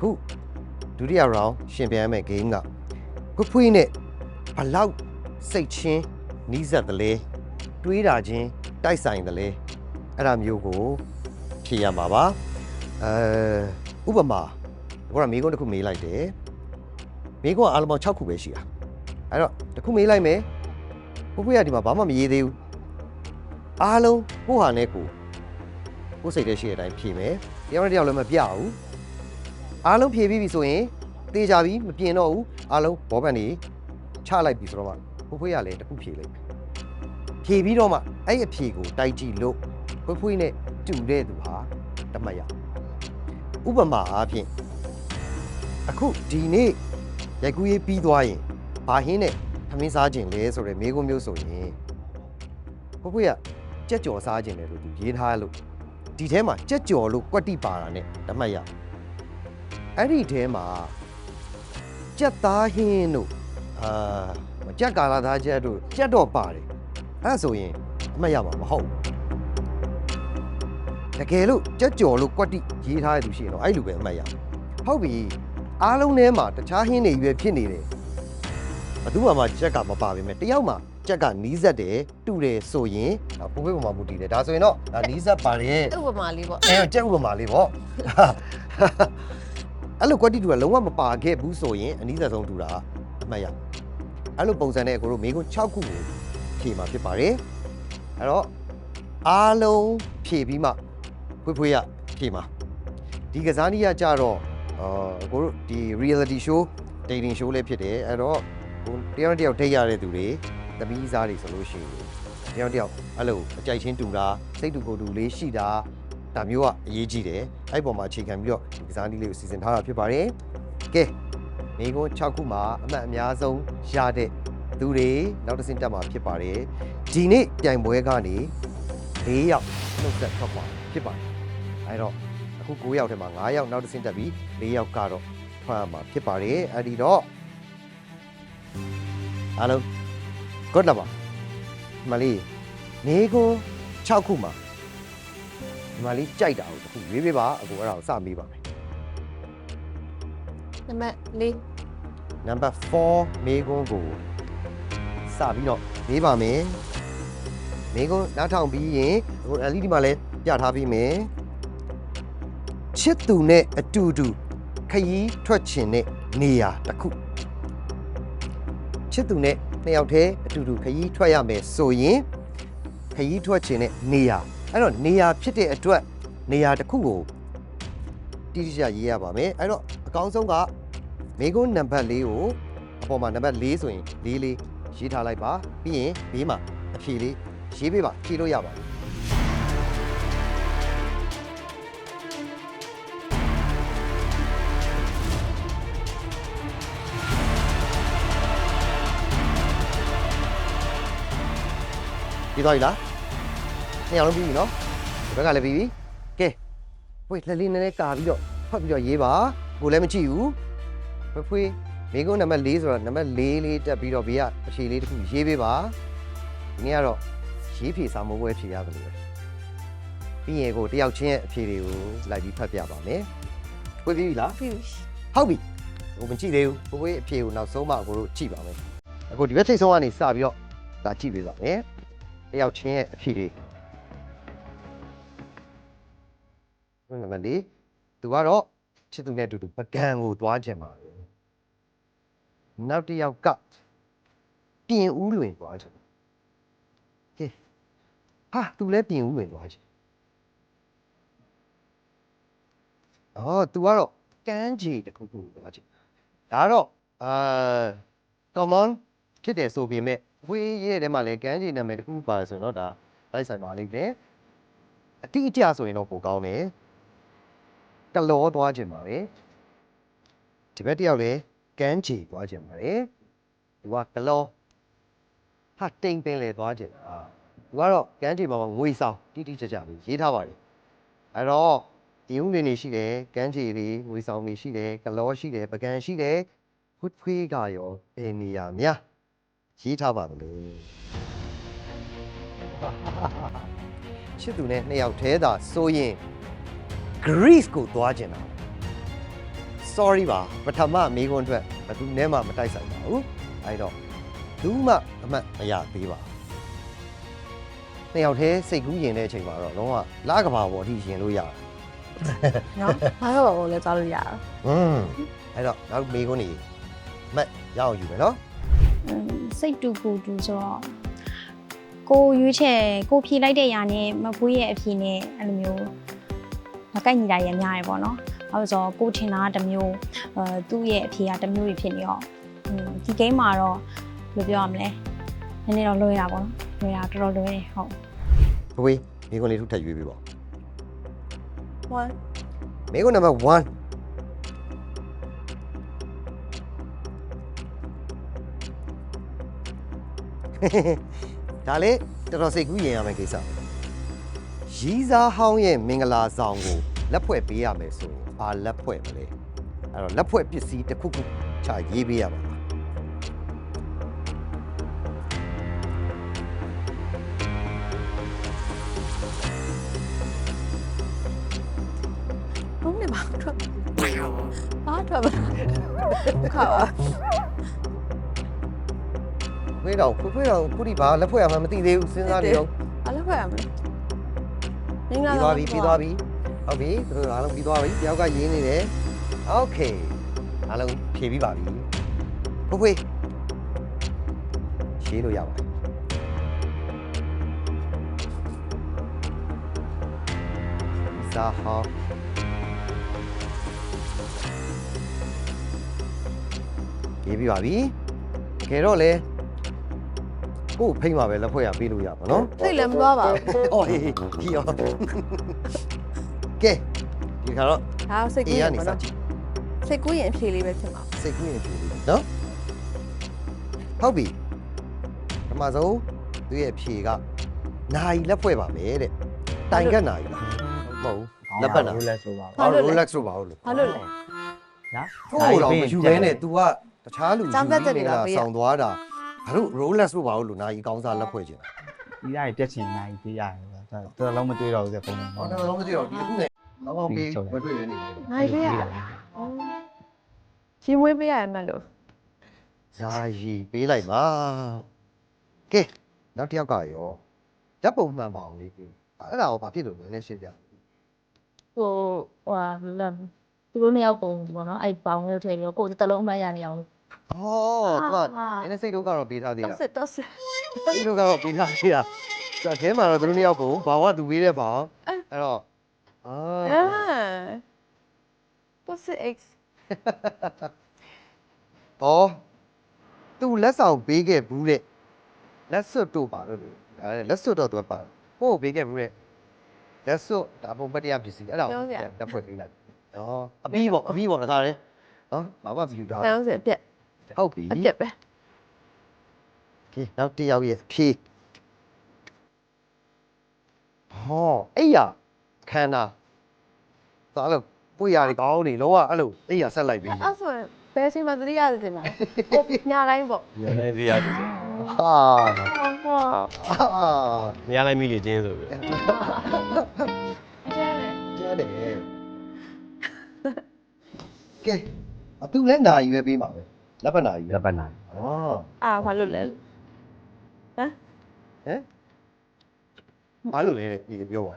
အခုဒုတိယ round ရှင်ပြိုင်မဲ့ game ကဖွဖွေးနဲ့ဘလောက်စိတ်ချင်းနီးစပ်တယ်လဲတွေးတာချင်းတိုက်ဆိုင်တယ်လဲအဲ့ဒါမျိုးကိုဖြေရမှာပါအဲဥပမာကိုကမိကုန်းတစ်ခုမေးလိုက်တယ်မိကုန်းကအားလုံးပေါင်း6ခုပဲရှိတာအဲ့တော့တစ်ခုမေးလိုက်မယ်ဖွဖွေးကဒီမှာဘာမှမရေးသေးဘူးအားလုံးကိုယ့်ဟာနဲ့ကိုယ်ကိုယ်စိတ်ထဲရှိတဲ့အတိုင်းဖြေမယ်တယောက်နဲ့တယောက်လည်းမပြဘူး အားလုံးဖြေပြီးပြီဆိုရင်တေးကြပြီမပြင်တော့ဘူးအားလုံးဘောပန်နေချလိုက်ပြီဆိုတော့မှဖွဖွေးကလည်းတစ်ခုဖြေလိုက်မယ်ဖြေပြီးတော့မှအဲ့ဒီအဖြေကိုတိုက်ကြည့်လို့ဖွဖွေးနဲ့တူတဲ့သူဟာတမတ်ရဥပမာအားဖြင့်အခုဒီနေ့ရိုက်ကူးရေးပြီးသွားရင်ဘာဟင်းနဲ့ခမင်းစားခြင်းလဲဆိုတော့မိကုံမျိုးဆိုရင်ဖွဖွေးကကြက်ကြော်စားခြင်းတယ်လို့သူရေးထားလို့ဒီထဲမှာကြက်ကြော်လို့ကွက်တိပါတာနဲ့တမတ်ရ အဲ့ဒီထဲမှာကြက်သားဟင်းတို့အာကြက်ကာလာသားကြက်တို့ကြက်တော့ပါတယ်အဲ့ဒါဆိုရင်အမှတ်ရမှာမဟုတ်ဘူးတကယ်လို့ကြက်ကြော်လို့ကွက်တိရေးထားတဲ့သူရှိရင်တော့အဲ့လိုပဲအမှတ်ရမှာဟုတ်ပြီအားလုံးထဲမှာတခြားဟင်းတွေရွယ်ဖြစ်နေတယ်ဘယ်သူမှမကြက်ကမပါပါပဲတယောက်မှကြက်ကနီးစက်တယ်တူတယ်ဆိုရင်ဒါပုံပေးပုံမှာမူတည်တယ်ဒါဆိုရင်တော့ဒါနီးစက်ပါတယ်ဥပမာလေးပေါ့အဲကြက်ဥပမာလေးပေါ့ အဲ့လိုကွက်တီတူကလုံးဝမပါခဲ့ဘူးဆိုရင်အနည်းဆုံးတူတာအမှတ်ရအဲ့လိုပုံစံနဲ့ကိုတို့မိကုန်း6ခုကိုဖြည့်မှာဖြစ်ပါတယ်အဲ့တော့အားလုံးဖြည့်ပြီးမှဖွေးဖွေးရဖြည့်မှာဒီကစားနည်းကကြတော့အာကိုတို့ဒီ reality show dating show လေးဖြစ်တယ်အဲ့တော့ကိုတယောက်တစ်ယောက်ထိတ်ရတဲ့သူတွေသမီးစားတွေဆိုလို့ရှိရင်တယောက်တစ်ယောက်အဲ့လိုအကြိုက်ချင်းတူတာစိတ်တူကိုယ်တူလေးရှိတာ ဒါမျိုးကအရေးကြီးတယ်အဲ့ပေါ်မှာအခြေခံပြီးတော့ဒီကစားနည်းလေးကိုစီစဉ်ထားတာဖြစ်ပါတယ်ကဲမိကုန်း6ခုမှာအမှတ်အများဆုံးရတဲ့သူတွေနောက်တစ်ဆင့်တက်မှာဖြစ်ပါတယ်ဒီနေ့ပြိုင်ပွဲကနေ၄ယောက်နှုတ်ဆက်ထွက်သွားဖြစ်ပါတယ်အဲ့တော့အခု9ယောက်ထဲမှာ9ယောက်နောက်တစ်ဆင့်တက်ပြီး၄ယောက်ကတော့ထွက်ရမှာဖြစ်ပါတယ်အဲ့ဒီတော့အားလုံး good လားပါမလေးမိကုန်း6ခုမှာ ဒီမှာလေးကြိုက်တာကိုတစ်ခုရွေးပေးပါအကိုအဲ့ဒါကိုစမေးပါမယ်နံပါတ်လေးနံပါတ်4မေကွန်းကိုစပြီးတော့မေးပါမယ်မေကွန်းနားထောင်ပြီးရင်အကို LED မှာလည်းပြထားပြီးမယ်ချစ်သူနဲ့အတူတူခရီးထွက်ချင်တဲ့နေရာတစ်ခုချစ်သူနဲ့နှစ်ယောက်တည်းအတူတူခရီးထွက်ရမယ်ဆိုရင်ခရီးထွက်ချင်တဲ့နေရာ အဲ့တော့နေရာဖြစ်တဲ့အတွက်နေရာတစ်ခုကိုတိတိကျကျရေးရပါမယ်အဲ့တော့အကောင်းဆုံးကမေကွန်းနံပါတ်၄ကိုအပေါ်မှာနံပါတ်၄ဆိုရင်၄လေးရေးထားလိုက်ပါပြီးရင်ဘေးမှာအဖြေလေးရေးပေးပါဖြေလို့ရပါဘူးပြီးသွားပြီလား နှစ်ယောက်လုံးပြီးပြီနော်ဒီဘက်ကလည်းပြီးပြီကဲဖွေးလှလေးနည်းနည်းကာပြီးတော့ဖတ်ပြီးတော့ရေးပါကိုလည်းမကြည့်ဘူးဖွေးဖွေးမိကုန်းနံပါတ်၄ဆိုတော့နံပါတ်၄လေးတက်ပြီးတော့ဘေးကအဖြေလေးတစ်ခုရေးပေးပါဒီနေ့ကတော့ရေးဖြေစာမိုးပွဲဖြေရတယ်လို့ပဲပြီးရင်ကိုတယောက်ချင်းရဲ့အဖြေတွေကိုလိုက်ပြီးဖတ်ပြပါမယ်ဖွေးပြီးပြီလားပြီဟုတ်ပြီကိုမကြည့်သေးဘူးဖွေးဖွေးအဖြေကိုနောက်ဆုံးမှကိုတို့ကြည့်ပါမယ်အခုဒီဘက်ထိတ်ဆုံးကနေစပြီးတော့ဒါကြည့်ပေးပါမယ်တယောက်ချင်းရဲ့အဖြေတွေ နံပါတ်၄သူကတော့ချစ်သူနဲ့အတူတူပကံကိုသွားခြင်းပါပဲနောက်တစ်ယောက်ကပြင်ဦးလွင်သွားခြင်းကဲဟာသူလည်းပြင်ဦးလွင်သွားခြင်းအော်သူကတော့ကန်းချီတစ်ခုခုသွားခြင်းဒါတော့အာ common ဖြစ်တယ်ဆိုပေမဲ့ဝေးရဲ့ထဲမှာလည်းကန်းချီနာမည်တစ်ခုပါဆိုရင်တော့ဒါလိုက်ဆိုင်ပါလိမ့်မယ်အတိအကျဆိုရင်တော့ပိုကောင်းတယ် ကလောသွားခြင်းပါပဲဒီဘက်တစ်ယောက်လည်းကန်းချီသွားခြင်းပါတယ်သူကကလောဟာတိမ်ပင်လေသွားခြင်းအာသူကတော့ကန်းချီမှာငွေဆောင်တိတိကျကျလေးရေးထားပါတယ်အဲ့တော့ဒီဦးနေနေရှိတယ်ကန်းချီတွေငွေဆောင်တွေရှိတယ်ကလောရှိတယ်ပကံရှိတယ်ဖွတ်ဖွေးကရောဘယ်နေရာများရေးထားပါသလဲချစ်သူနဲ့နှစ်ယောက်တည်းသာဆိုရင် Greece ကိုသွားကျင်တာ sorry ပါပထမမေးခွန်းအတွက်ဘယ်သူနဲ့မှမတိုက်ဆိုင်ပါဘူးအဲ့တော့ဘူးမှအမှတ်မရသေးပါနှစ်ယောက်တည်းစိတ်ကူးရင်တဲ့အချိန်မှာတော့လုံးဝလားကဘာပေါ်အထိရင်လို့ရတယ် နော်ဘာတော့ဘာလဲကြားလို့ရအောင် อืมအဲ့တော့နောက်မေးခွန်းနေအမှတ်ရအောင်ယူမယ်နော် စိတ်တူကိုတူဆိုတော့ကိုရွေးချယ်ကိုဖြေလိုက်တဲ့ຢာနဲ့မပွေးရဲ့အဖြေနဲ့အဲ့လိုမျိုး မကိုက်ညီတာရများရပေါ့နော်။အဲဆိုတော့ကိုထင်တာကတစ်မျိုးအဲသူ့ရဲ့အဖြေကတစ်မျိုးတွေဖြစ်နေတော့ဟွန်းဒီ game မှာတော့ဘယ်လိုပြောရမလဲ။နည်းနည်းတော့လွယ်တာပေါ့နော်။လွယ်တာတော်တော်လွယ်တယ်ဟုတ်ဘဝေးမေးခွန်းလေးထုတ်ထပ်ရွေးပေးပါ one မေးခွန်းနံပါတ်1ဒါလေတော်တော်စိတ်ကူးရင်ရမယ်ကိစ္စ ရီးစားဟောင်းရဲ့မင်္ဂလာဆောင်ကိုလက်ဖွဲ့ပေးရမယ်ဆိုရင်ဘာလက်ဖွဲ့မလဲအဲ့တော့လက်ဖွဲ့ပစ္စည်းတစ်ခုခုချရေးပေးရမှာပါဘုံနဲ့ဘာထွက်ဘာထွက်ပါခါပါခွေးတော်ခွေးခွေးတော်ခုဒီဘာလက်ဖွဲ့ရမှမသိသေးဘူးစဉ်းစားနေတော့အဲ့လိုဖွဲ့ရမလဲ မင်္ဂလာ ပြီးသွားပြီပြီးသွားပြီဟုတ်ပြီသူတို့အားလုံးပြီးသွားပြီတယောက်ကရင်းနေတယ်โอเคအားလုံးဖြည့်ပြီးပါပြီဖွေးဖွေးရှင်းလို့ရပါတယ်စာဟောရေးပြီးပါပြီကဲတော့လေ ကို့ကိုဖိမ့်ပါပဲလက်ဖွဲ့ရပေးလို့ရပါနော်သိတ်လည်းမသွားပါဘူး။အော်ဟေးဟေးဒီရောကဲဒီခါတော့ဒါစိတ်အေးကူးရရင်နေပေါ့စနော်ကြည့်စိတ်ကူးရင်အဖြေလေးပဲဖြစ်မှာစိတ်ကူးရင်ကြည့်လို့နော်ဟုတ်ပြီပထမဆုံးသူ့ရဲ့ဖြေကနာယီလက်ဖွဲ့ပါပဲတဲ့တိုင်ကနာယီမဟုတ်ဘူးလက်ပတ်နာရိုးလက်ဆိုပါဘာအော်လို့ရိုလဲလက်ဆိုပါဦးလို့ ဘာလို့လဲ နော်ထို့ကိုတော့မယူဘဲနဲ့ तू ကတခြားလူစမ်းသပ်ချက်တွေကပေးရ ဆောင်သွားတာ ဘာလို့ Rolex လို့ပါလို့နိုင်ကောင်းစားလက်ဖွဲ့ခြင်းဒီတိုင်းတက်ချင်နိုင်ပြရတယ်တော်တော်လုံးမတွေ့တော့ဘူးတဲ့ပုံမှန်ဟောတော့လုံးမသိတော့ဒီအခုနဲ့တော့ကောင်းပြီးမတွေ့ရနေဘူးနိုင်ပေးရရှင်မွေးပေးရမှန်းလို့ဇာရီပေးလိုက်ပါကဲနောက်တစ်ယောက်ကရောဓာတ်ပုံမှန်ပါအောင်လေးပေးအဲ့ဒါကိုဘာဖြစ်လို့လဲလဲရှင်းပြဟိုဟိုဟာလမ်းသူတို့နှစ်ယောက်ပုံပေါ့နော်အဲ့ပေါင်းလို့ထည့်ပြီးတော့ကိုယ်တစ်လုံးအမှတ်ရနေအောင် ဟောသူကအဲ့ဒီစိတ်တို့ကတော့ပေးထားသေးတော့တာစစ်တော့စစ်စိတ်တို့ကတော့ပေးထားသေးတာဒါထဲမှာတော့သူတို့နှစ်ယောက်ကိုဘာဝသူပေးတဲ့ပါအဲ့တော့အာအာတော့စစ် x ဘောသူလက်ဆောင်ပေးခဲ့ဘူးတဲ့လက်စွပ်တို့ပါလို့ဒါလက်စွပ်တော့သူကပါဟိုပေးခဲ့ဘူးတဲ့လက်စွပ်ဒါပုံပတ်တရားပစ္စည်းအဲ့ဒါကိုတက်ဖွဲ့ပေးလိုက်နော်အပြီးပေါ့အပြီးပေါ့ဒါလည်းနော်ဘာမှမယူတာတန်းစစ်အပြက် ဟုတ်ပြီအပြက်ပဲကဲနောက်တစ်ယောက်ရဲ့ဖြေဟောအဲ့ရခန္ဓာသာလို့ပွေရတွေကောင်းနေလောကအဲ့လိုအဲ့ရဆက်လိုက်ပြီအဲ့ဆိုရင်ဘယ်ချိန်မှသတိရတယ်တင်မလားကိုညာတိုင်းပေါ့ရနေစီရတယ်ဟာဟောအာမရလိုက်မိလေချင်းဆိုပြီးကြားတယ်ကဲအတူလဲနာယူပဲပေးပါပဲ လက်ပတ်နာယူလက်ပတ်နိုင်ဩအာဘာလို့လဲဟမ်ဘာလို့လဲဒီပြောပါ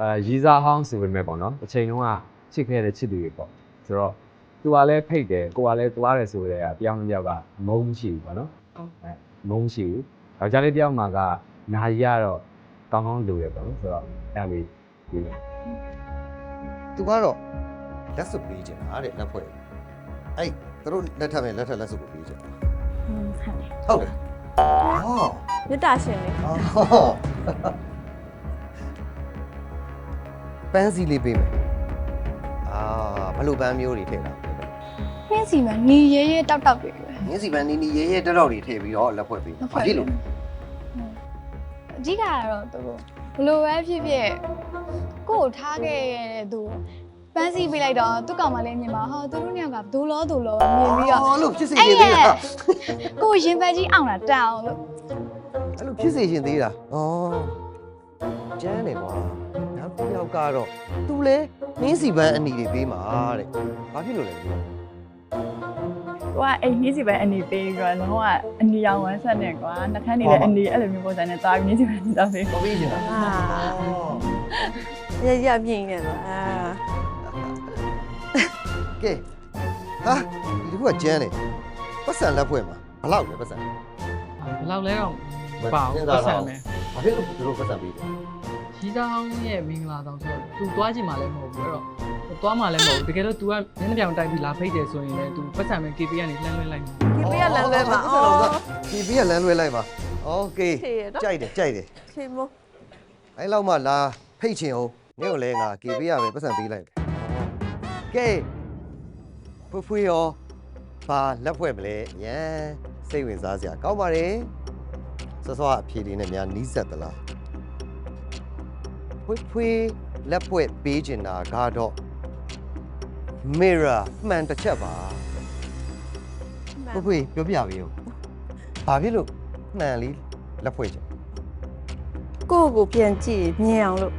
အဲရီးစားဟောင်းဆိုပေမဲ့ပေါ့နော်တစ်ချိန်လုံးကချစ်ခဲ့တဲ့ချစ်သူတွေပေါ့ဆိုတော့သူကလည်းဖိတ်တယ်ကိုကလည်းသွားတယ်ဆိုတဲ့ကတယောက်နဲ့တယောက်ကမုန်းမရှိဘူးပေါ့နော်အဲမုန်းမရှိဘူးယောက်ျားလေးတယောက်မှာကနာရီကတော့ကောင်းကောင်းလိုရပေါ့နော်ဆိုတော့အဲ့လိုဒီလိုသူကတော့လက်စွပ်ပေးချင်တာတဲ့လက်ဖွဲ့အဲ့ သူတို့လက်ထပ်မဲ့လက်ထပ်လက်စွပ်ကိုပေးချင်တာอืมဟုတ်တယ်ဟုတ်တယ်ဟောမေတ္တာရှင်လေအော်ပန်းစီလေးပေးမယ်အာဘယ်လိုပန်းမျိုးတွေထည့်တာလဲနှင်းစီမှာညီရဲရဲတောက်တောက်တွေပဲငင်းစီပန်းနီနီရဲရဲတက်တော့တွေထည့်ပြီးတော့လက်ဖွဲ့ပေးလက်ဘာဖွဲ့ဖြစ်လို့လဲအဓိကကတော့သူတို့ဘယ်လိုပဲဖြစ်ဖြစ်ကို့ကိုထားခဲ့တဲ့သူ ပန်းစီပေးလိုက်တော့သူ့ကောင်မလေးမြင်ပါဟောသူတို့နှစ်ယောက်ကဒိုးလောဒိုးလောမြင်ပြီးတော့အော်လို့ဖြစ်စေချင်သေးတာကို့ရင်ဘတ်ကြီးအောင်တာတန်အောင်လို့အဲ့လိုဖြစ်စေချင်သေးတာဩကျန်းတယ်ကွာနောက်တစ်ယောက်ကတော့သူလဲနင်းစီပန်းအနီတွေပေးမှာတဲ့ဘာဖြစ်လို့လဲဒီလိုဟိုကအိမ်ကြီးစီပဲအနေပေးပြီးတော့လုံးဝအနီရောင်ဝမ်းဆက်နဲ့ကွာနှခမ်းနေလည်းအနေအဲ့လိုမျိုးပုံစံနဲ့တာပြီးနေစီပဲနေတာပေးကိုပေးချင်တာအာရရမြင်နေတော့အာ ကဲဟာဒီတစ်ခုကကျန်းတယ်ပတ်စံလက်ဖွဲ့မှာဘလောက်လဲပတ်စံ ဘယ်လောက်လဲတော့မပါဘူးပတ်စံမယ် ဘာဖြစ်လို့သူတို့ပတ်စံပေးလဲ ရီးသားဟောင်းရဲ့မင်္ဂလာဆောင်ဆိုတော့ तू သွားချင်မှလည်းမဟုတ်ဘူးအဲ့တော့သွားမှလည်းမဟုတ်ဘူးတကယ်လို့ तू ကမျက်နှာပြောင်တိုက်ပြီးလာဖိတ်တယ်ဆိုရင်လည်း तू ပတ်စံမယ် KP ကနေလှမ်းလွှဲလိုက်မှာ ဒီပေးရလမ်းလွဲမှာ အော် အော် ဒီပေးကလမ်းလွဲလိုက်ပါโอเค ဖြေရတော့ ကြိုက်တယ်ကြိုက်တယ် ဖြေမ အဲ့လောက်မှလာဖိတ်ချင်အောင်နင့်ကိုလည်းငါကေပေးရမယ်ပတ်စံပေးလိုက်မယ်ကဲ ဖွေးဖွေးရောဘာလက်ဖွဲ့မလဲအញ្ញံစိတ်ဝင်စားစရာကောင်းပါတယ်စောစောအဖြေလေးနဲ့များနီးစပ်သလားဖွေးဖွေးလက်ဖွဲ့ပေးကျင်တာကတော့ mirror မှန်တစ်ချက်ပါဖွေးဖွေးပြောပြပေးဦးဘာဖြစ်လို့မှန်လေးလက်ဖွဲ့ကျင်ကိုယ့်ကိုပြန်ကြည့်မြင်အောင်လို့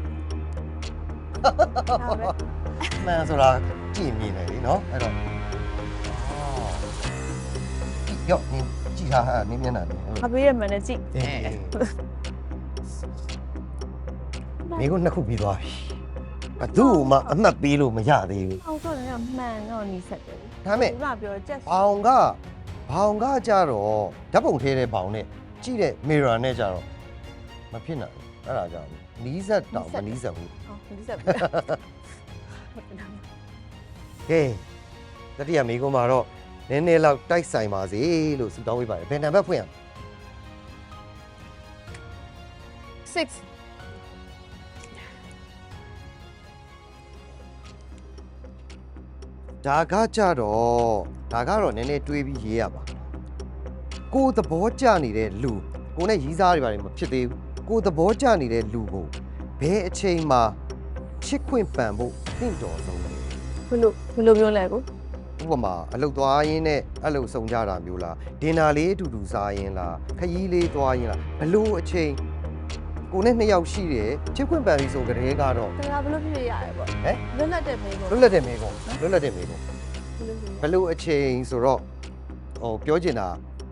မှန်ဆိုတာကြည့်မြင်တယ်လေနော်အဲ့တော့ ရော့နင်ကြည့်ထားဟာနင်းမျက်နှာလေးအဲ့အလိုပေးရမှန်းနဲ့ကြည့်မိကုနှစ်ခုပြီးသွားပြီဘသူ့မှအမှတ်ပေးလို့မရသေးဘူးအောင်တော့လည်းမှန်တော့နီးစက်တယ်ဒါမဲ့ဒီမှာပြောချက်ဘောင်ကဘောင်ကကြတော့ဓာတ်ပုံထဲတဲ့ဘောင်နဲ့ကြည့်တဲ့ mirror နဲ့ကြတော့မဖြစ်နိုင်ဘူးအဲ့ဒါကြောင့်နီးစက်တောင်မနီးစက်ဘူးဟောနီးစက်ပဲကဲတတိယမိကုမှာတော့ နည်းနည်းလောက်တိုက်ဆိုင်ပါစေလို့ဆုတောင်းပေးပါတယ်ဘယ်နံပါတ်ဖွင့်ရမလဲ6 ဒါကကြတော့ဒါကတော့နည်းနည်းတွေးပြီးရေးရပါကိုယ်သဘောကျနေတဲ့လူကိုယ်နဲ့ရီးစားတွေပါတယ်မဖြစ်သေးဘူးကိုယ်သဘောကျနေတဲ့လူကိုဘယ်အချိန်မှချစ်ခွင့်ပန်ဖို့အသင့်တော်ဆုံးလဲဘယ်လိုဘယ်လိုမျိုးလဲကို ဥပမာအလုတ်သွားရင်းနဲ့အဲ့လိုစုံကြတာမျိုးလားဒင်နာလေးအတူတူစားရင်းလားခရီးလေးသွားရင်းလားဘလို့အချိန်ကိုယ်နဲ့နှစ်ယောက်ရှိတယ်ချစ်ခွင့်ပန်ပြီဆိုကြတဲ့ကတော့တရားဘယ်လိုဖြစ်ရရပေါ့ဟမ်လွတ်လပ်တဲ့မေးကိုလွတ်လပ်တဲ့မိကုံလွတ်လပ်တဲ့မိကုံဘယ်လိုဖြစ်ရဘလို့အချိန်ဆိုတော့ဟိုပြောချင်တာ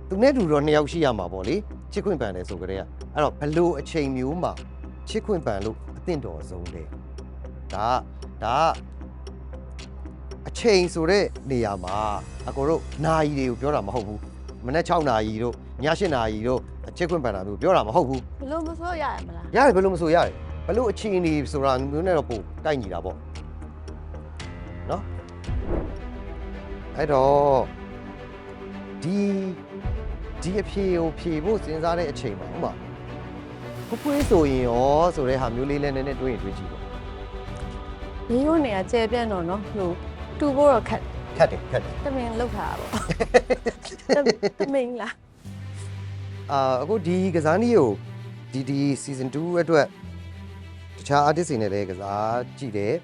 သူနဲ့တူတော့နှစ်ယောက်ရှိရမှာပေါ့လေချစ်ခွင့်ပန်တယ်ဆိုကြတဲ့ကအဲ့တော့ဘလို့အချိန်မျိုးမှာချစ်ခွင့်ပန်လို့အသင့်တော်ဆုံးတယ်ဒါကဒါက အချိန်ဆိုတဲ့နေရာမှာအကိုတို့နာရီတွေကိုပြောတာမဟုတ်ဘူးမနေ့6နာရီတို့ည7နာရီတို့အချစ်ခွင့်ပန်တာမျိုးပြောတာမဟုတ်ဘူးဘယ်လိုမဆိုရရမလားရတယ်ဘယ်လိုမဆိုရတယ်ဘယ်လိုအချိန်နေဆိုတာမျိုးနဲ့တော့ပို့တိုက်ညီတာပေါ့နော်အဲ့တော့ဒီဒီအဖြေကိုဖြေဖို့စဉ်းစားတဲ့အချိန်မှာဥပမာဖဖွေးဆိုရင်ရောဆိုတဲ့ဟာမျိုးလေးလည်းနည်းနည်းတွေးရင်တွေးကြည့်ပေါ့ဒီလိုနေရာကျဲပြန့်တော့နော်ဟို တူဖို့တော့ခက် ခက်တယ်ခက်တယ် တမင်လောက်ထားတာပေါ့တမင်လား အာအခုဒီကစားနည်းကိုဒီဒီ season 2အတွက်တခြား artist တွေနဲ့လည်းကစားကြည့်တယ်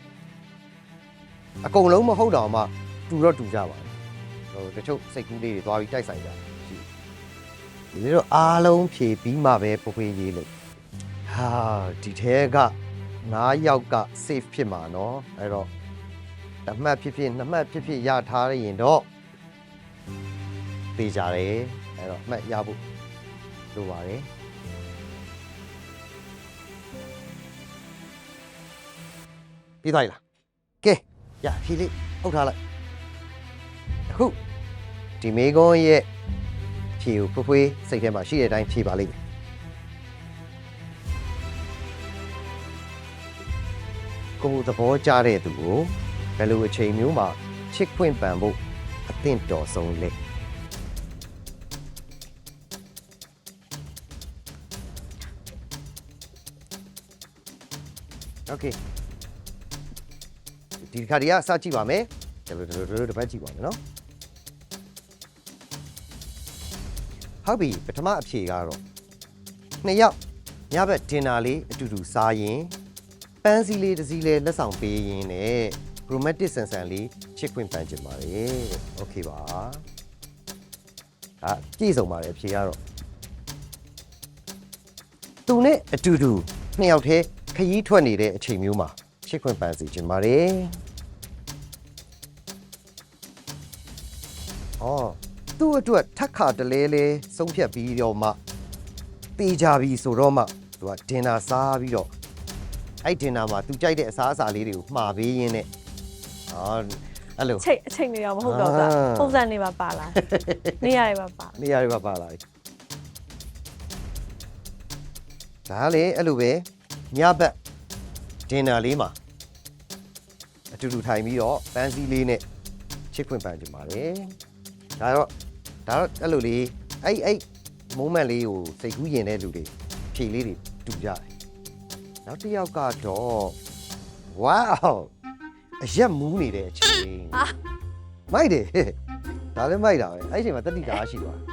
အကုန်လုံးမဟုတ်တော့မှတူတော့တူကြပါတယ်ဟိုတချို့စိတ်ကူးလေးတွေသွားပြီးတိုက်ဆိုင်ကြတယ်ကြည့်ဒီလိုတော့အားလုံးဖြည့်ပြီးမှပဲဖွေးဖွေးရေးလို့ဟာဒီထဲက9ယောက်က safe ဖြစ်မှာเนาะအဲ့တော့ တစ်မှတ်ဖြစ်ဖြစ်နှစ်မှတ်ဖြစ်ဖြစ်ရထားရင်တော့သေးကြတယ်အဲ့တော့အမှတ်ရဖို့လိုပါတယ်ပြီးသွားပြီလားကဲရဖြည့်လေးဟုတ်ထားလိုက်အခုဒီမေကွန်ရဲ့ဖြည့်ကိုဖွေးဖွေးစိတ်ထဲမှာရှိတဲ့အတိုင်းဖြည့်ပါလိမ့်မယ်ကိုယ်သဘောကျတဲ့သူကို ဘယ်လိုအချိန်မျိုးမှာချစ်ခွင့်ပန်ဖို့အသင့်တော်ဆုံးလဲ โอเคဒီခါဒီကစကြည့်ပါမယ်ဒီလိုဒီလိုဒီလိုတစ်ပတ်ကြည့်ပါမယ်နော်ဟုတ်ပြီပထမအဖြေကတော့နှစ်ယောက်ညဘက်ဒင်နာလေးအတူတူစားရင်ပန်းစည်းလေးတစ်စီးလေးလက်ဆောင်ပေးရင်းနဲ့ romantic ဆန်ဆန်လေးချစ်ခွင့်ပန်ချင်ပါတယ်။ Okay ပါ။ဒါကြည့်ဆုံးပါတယ်အဖြေကတော့သူနဲ့အတူတူနှစ်ယောက်တည်းခရီးထွက်နေတဲ့အချိန်မျိုးမှာချစ်ခွင့်ပန်စီချင်ပါတယ်။အော်သူ့အတွက်ထက်ခါတလဲလဲဆုံးဖြတ်ပြီးတော့မှတေးကြပြီဆိုတော့မှသူကဒင်နာစားပြီးတော့အဲ့ဒင်နာမှာသူကြိုက်တဲ့အစားအစာလေးတွေကိုမှာပေးရင်းနဲ့ အော်အဲ့လိုအချိန်အချိန်နေတော့မဟုတ်တော့တာအာ ပုံစံနေပါပါလာနေရာတွေပါပါနေရာတွေပါပါလာပြီဒါလေအဲ့လိုပဲညဘက်ဒင်နာလေးမှာအတူတူထိုင်ပြီးတော့ပန်းစည်းလေးနဲ့ချစ်ခွင့်ပန်ကြပါလေဒါတော့ဒါတော့အဲ့လိုလေးအဲ့အဲ့ moment လေးကိုစိတ်ကူးရင်တဲ့လူတွေဖြေလေးတွေတူကြတယ်နောက်တစ်ယောက်ကတော့ wow အရက်မူးနေတဲ့အချိန်မိုက်တယ်ဒါလည်းမိုက်တာပဲအဲ့ဒီအချိန်မှာတတိတာရှိသွားတယ်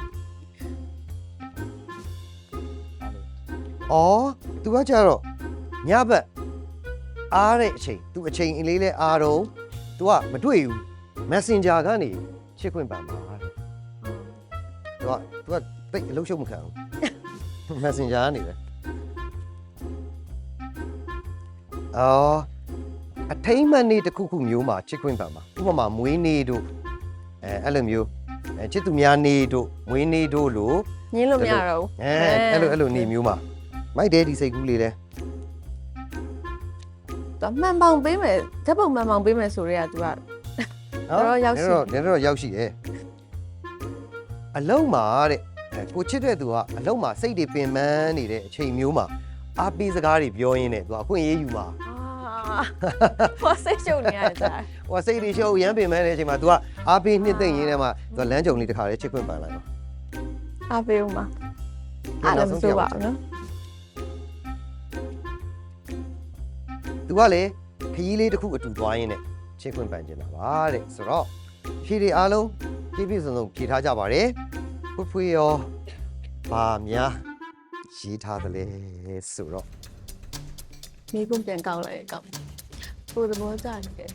အော် तू ကကြတော့ညဘက်အားတဲ့အချိန် तू အချိန်အလေးလဲအားတော့ तू ကမတွေ့ဘူး Messenger ကနေချစ်ခွင့်ပန်ပါတဲ့ तू က तू ကတိတ်အလုံးရှုံးမခံဘူး Messenger ကနေပဲအော် အထိမ့်မှန်နေတစ်ခုခုမျိုးမှာချစ်ခွင့်ပန်ပါဥပမာမွေးနေ့တို့အဲအဲ့လိုမျိုးအဲချစ်သူများနေ့တို့မွေးနေ့တို့လို့ညင်းလို့မရတော့ဘူးအဲအဲ့လိုအဲ့လိုနေမျိုးမှာမိုက်တယ်ဒီစိတ်ကူးလေးလဲသူမှန်ပေါင်ပေးမယ်ဓာတ်ပုံမှန်ပေါင်ပေးမယ်ဆိုတော့ကသူကတော့ရောက်ရှိတော့နည်းတော့ရောက်ရှိတယ်အလုံးမှာတဲ့အဲကိုချစ်တဲ့သူကအလုံးမှာစိတ်တွေပင်ပန်းနေတဲ့အချိန်မျိုးမှာအားပေးစကားတွေပြောရင်းနဲ့သူကအခွင့်အရေးယူမှာ အာဟောစိတ်ရှုပ်နေရတယ်ကြာဟိုကစိတ်တွေရှုပ်ရမ်းပင်ပန်းနေတဲ့အချိန်မှာသူကအားပေးနှစ်သိမ့်ရင်းနဲ့မှသူကလမ်းကြုံလေးတစ်ခါလေးချစ်ခွင့်ပန်လိုက်တော့အားပေးဦးမှာအားလည်းမစိုးပါဘူးနော်သူကလေခရီးလေးတစ်ခုအတူသွားရင်းနဲ့ချစ်ခွင့်ပန်ကျင်တာပါတဲ့ဆိုတော့ဖြေတွေအားလုံးပြည့်ပြည့်စုံစုံဖြေထားကြပါတယ်ဖွဖွေရောဘာများရေးထားသလဲဆိုတော့ မိကုံပြန်ကောက်လိုက်ကောက်ကိုယ်သဘောကျနေတယ်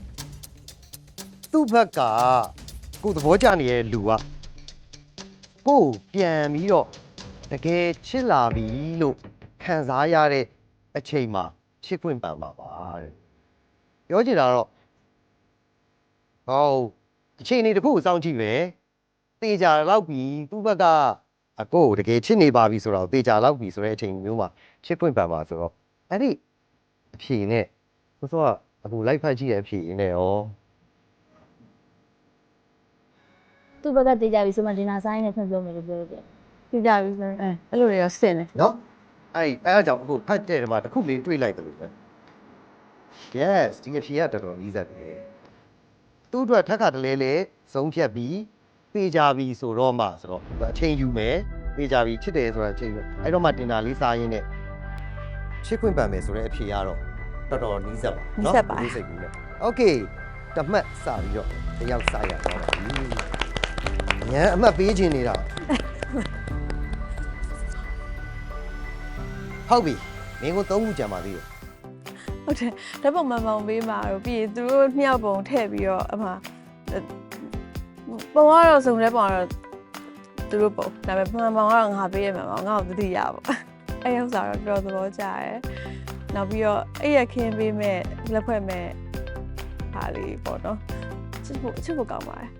သူ့ဘက်ကကိုယ်သဘောကျနေတဲ့လူကကိုယ်ပြန်ပြီးတော့တကယ်ချစ်လာပြီလို့ခံစားရတဲ့အချိန်မှာချစ်ခွင့်ပန်ပါပါတဲ့ပြောချင်တာတော့ဟောအချိန်လေးတစ်ခုကိုစောင့်ကြည့်ပဲတေချာလောက်ပြီသူ့ဘက်ကအကိုကိုတကယ်ချစ်နေပါပြီဆိုတော့တေချာလောက်ပြီဆိုတဲ့အချိန်မျိုးမှာချစ်ခွင့်ပန်ပါဆိုတော့အဲ့ဒီ အဖြေနဲ့ဆိုတော့အခုလိုက်ဖတ်ကြည့်တဲ့အဖြေနဲ့ရောသူ့ဘက်ကတေးကြပြီဆိုမှဒီနာဆိုင်နဲ့ဖွင့်ပြောမယ်လို့ပြောတယ်ပြကြပြီဆိုရင်အဲအဲ့လိုတွေရောစင်တယ်နော်အဲ့အဲ့အကြောင့်အခုဖတ်တဲ့ထဲမှာတစ်ခုလေးတွေ့လိုက်တယ်လို့ပဲ yes ဒီအဖြေကတော်တော်ကြီးစက်တယ်သူ့အတွက်ထက်ခါတလဲလဲဆုံးဖြတ်ပြီးပေးကြပြီဆိုတော့မှဆိုတော့အချိန်ယူမယ်ပေးကြပြီချစ်တယ်ဆိုတာအချိန်ယူအဲ့တော့မှတင်တာလေးစားရင်းနဲ့ ချစ်ခွင့်ပန်မယ်ဆိုတဲ့အဖြေကတော့တော်တော်နီးစက်ပါနော်ဒီစိတ်ကူးနဲ့ okay တမှတ်စပြီးတော့တယောက်စားရတော့ပါပြီညံအမှတ်ပေးခြင်းနေတာဟုတ်ပြီမင်းကသုံးခုကြံပါသေးတယ်ဟုတ်တယ်ဓာတ်ပုံမှန်ပေါင်ပေးမှာတော့ပြီးရင်သူတို့နှစ်ယောက်ပုံထည့်ပြီးတော့အမှပုံကတော့စုံတဲ့ပုံကတော့သူတို့ပုံဒါပေမဲ့မှန်ပေါင်ကတော့ငါပေးရမှာပေါ့ငါ့ကိုသတိရပါ အဲ့ဥစ္စာတော့တော်တော်သဘောကျတယ်နောက်ပြီးတော့အဲ့ရခင်းပေးမဲ့လက်ဖွဲ့မဲ့ဟာလေးပေါ့နော်ချစ်ဖို့ချစ်ဖို့ကောင်းပါတယ်